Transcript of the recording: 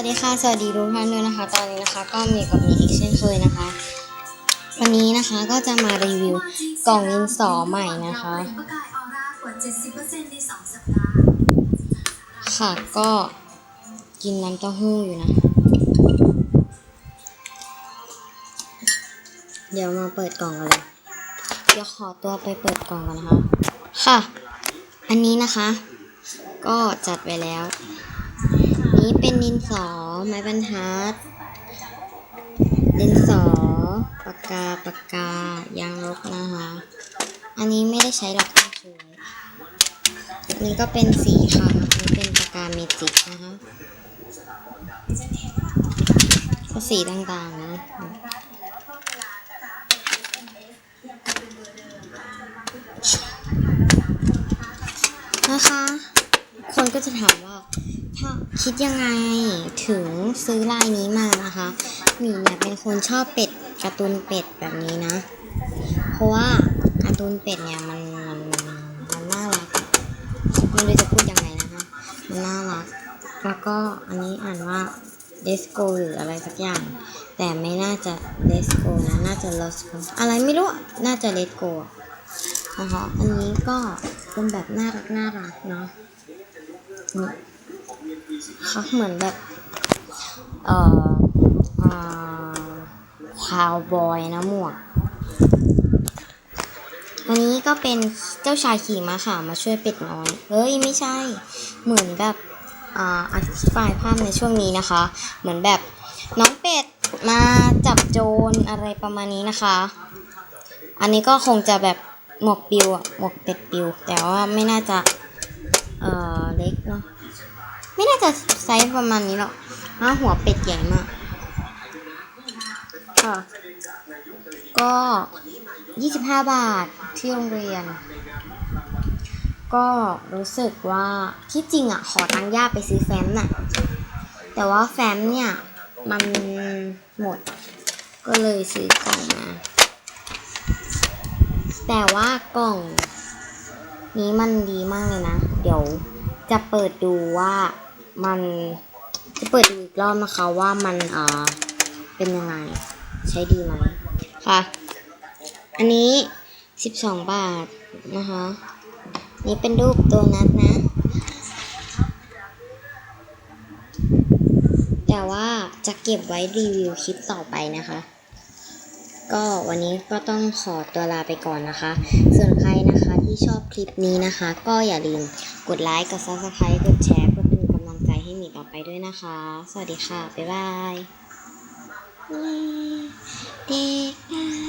วัสดีค่ะ สวัสดีทุกท่านด้วยนะคะ ตอนนี้นะคะ ก็มีกับมีอีกเช่นเคยนะคะ วันนี้นะคะก็จะมารีวิวกล่องดินสอใหม่นะคะ ค่ะก็กินน้ำเต้าหู้อยู่นะ เดี๋ยวมาเปิดกล่องกันเลย เดี๋ยวขอตัวไปเปิดกล่องกันนะคะ ค่ะ อันนี้นะคะ ก็จัดไว้แล้ว ดินสอ ไม้บรรทัดดินสอ ปากกา ปากกา ยางลบนะคะ อันนี้ไม่ได้ใช้หลักการสวยนนี้ก็เป็นสีค่ะ อันนี้เป็นปากกาเมจิกนะคะก็สีต่างๆนะนะคะ คนก็จะถามว่าถ้าคิดยังไงถึงซื้อลายนี้มานะคะหมีเนี่ยเป็นคนชอบเป็ดการ์ตูนเป็ดแบบนี้นะ เพราะว่าการ์ตูนเป็ดเนี่ยมันมันมันน่ารักไม่รู้จะพูดยังไงนะคะมันน่ารักแล้วก็อันนี้อ่านว่าเดสโกหรืออะไรสักอย่าง แต่ไม่น่าจะเดสโกนะน่าจะลอสโกอะไรไม่รู้น่าจะเลสโกนะคะอันนี้ก็เป็นแบบน่ารักน่ารักเนาะ นี่เขาเหมือนแบบ เอ่ออ่าคาวบอยนะหมวกอันนี้ก็เป็นเจ้าชายขี่ม้าขาวมาช่วยเป็ดน้อย เฮ้ยไม่ใช่ เหมือนแบบอธิบายภาพในช่วงนี้นะคะ เหมือนแบบน้องเป็ดมาจับโจรอะไรประมาณนี้นะคะ อันนี้ก็คงจะแบบหมวกปิวอะหมวกเป็ดปิว แต่ว่าไม่น่าจะ เอ่อเล็กเนาะไม่น่าจะไซส์ประมาณนี้หรอกอ้าหัวเป็ดใหญ่มากค่ะก็25บาทที่โรงเรียน ก็รู้สึกว่าที่จริงอะ ขอตังย่าไปซื้อแฟ้มน่ะ แต่ว่าแฟ้มเนี่ย มันหมด ก็เลยซื้อกล่องมา แต่ว่ากล่อง นี้มันดีมากเลยนะ เดี๋ยวจะเปิดดูว่ามันจะเปิดดูอีกรอบนะคะว่ามันเอ่อเป็นยังไง ใช้ดีไหมค่ะ อันนี้12บาทนะคะ นี่เป็นรูปโดนัทนะ แต่ว่าจะเก็บไว้รีวิวคลิปต่อไปนะคะ ก็วันนี้ก็ต้องขอตัวลาไปก่อนนะคะ ส่วนใครนะ ชอบคลิปนี้นะคะ ก็อย่าลืมกดไลค์ กด subscribe กดแชร์เพื่อเป็นกำลังใจให้หมีต่อไปด้วยนะคะ สวัสดีค่ะ บ๊ายบายเด็ก